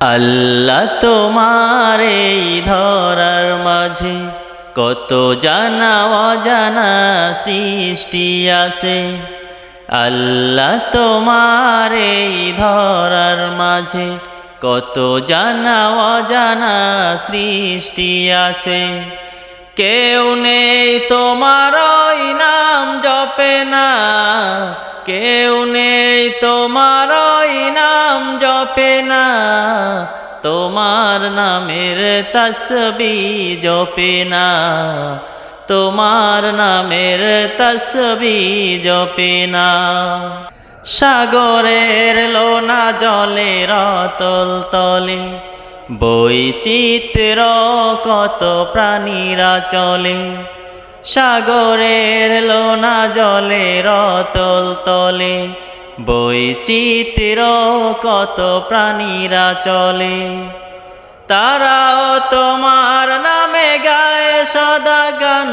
আল্লাহ তোমার এই ধরার মাঝে কত জানা অজানা সৃষ্টি আছে। আল্লাহ তোমার এই ধরার মাঝে কত জানা অজানা সৃষ্টি আছে। কেউ নেই তোমার নাম জপে না। কেউ নেই তোমার ওই নাম জপে না, তোমার নামের তসবি জপে না, তোমার নামের তসবি জপে না। সাগরের লোনা জলে রতল তলে বৈচিত্র কত প্রাণীরা চলে। সাগরের লোনা জলে রতল তলে বৈচিত্র কত প্রাণীরা চলে? তারাও তোমার নামে গায়ে সদা গান।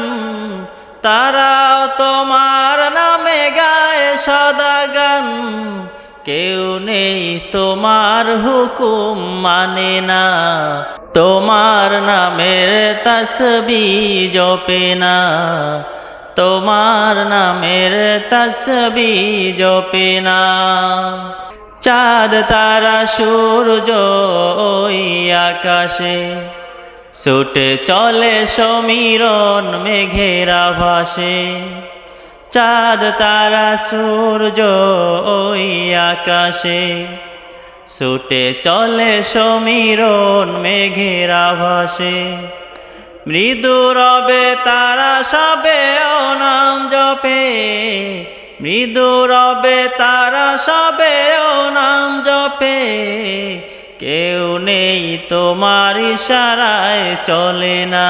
তারাও তোমার নামে গায়ে সদা গান। কেউ নেই তোমার হুকুম মানে না। তোমার নামের তসবি জপে না। তোমার নামের তসবি জপে না। চাঁদ, তারা, সূর্য ওই আকাশে ছুটে চলে সমীরণ মেঘেরা ভাসে চাঁদ, তারা, সূর্য ওই আকাশে ছুটে চলে সমীরণ মেঘেরা ভাসে মৃদু রবে তারা সবে ও নাম জপে, মৃদু রবে তারা সবে ও নাম জপে। কেউ নেই তোমার ইশারায় চলে না,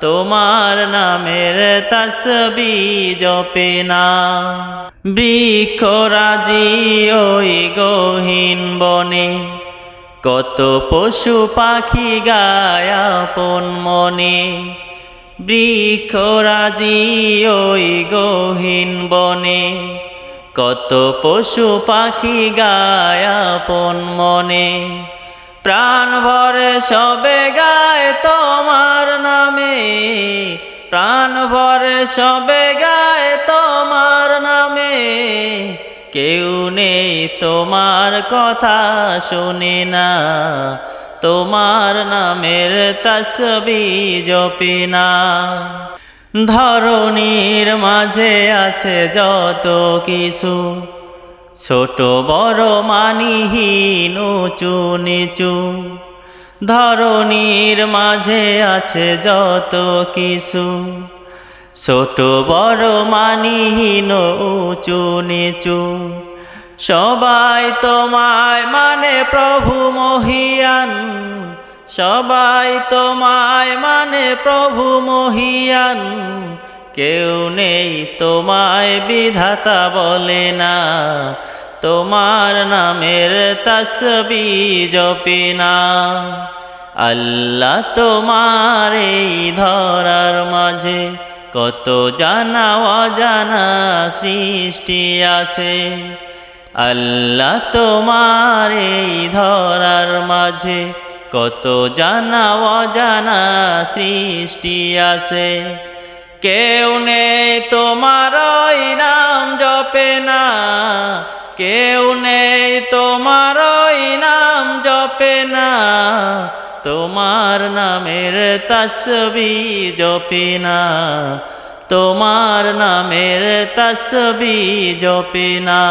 তোমার নামের তসবি জপে না। বৃক্ষ রাজি ওই গহীন বনে, কত পশু পাখি গায়াপন মনে। বৃক্ষ রাজি ওই গহীন বনে। কত পশু পাখি গায়াপন মনে। প্রাণ ভরে সবে গায় তোমার নামে। প্রাণ ভরে সবে গায় তোমার নামে। কেউ নেই তোমার কথা শুনে না। তোমার নামের তসবি জপিনা। ধরণীর মাঝে আছে যত কিছু। ছোট, বড়, মানিহীন, উঁচু, নিচু। ধরণীর মাঝে আছে যত কিছু। ছোট, বড়, মানিহীন, উঁচু, নিচু। সবাই তোমায় মানে প্রভু মহিয়ান। সবাই তোমায় মানে প্রভু মহিয়ান। কেউ নেই তোমায় বিধাতা বলে না। তোমার নামের তসবি জপে না। আল্লাহ তোমার এই ধরার মাঝে কত জানা অজানা সৃষ্টি আছে। আল্লাহ তোমার এই ধরার মাঝে কত জানা অজানা সৃষ্টি আছে। কেউ নেই তোমার ওই নাম জপে না। কেউ নেই তোমার নাম জপে না। তোমার নামের তসবি জপে না। তোমার নামের তসবি জপে না।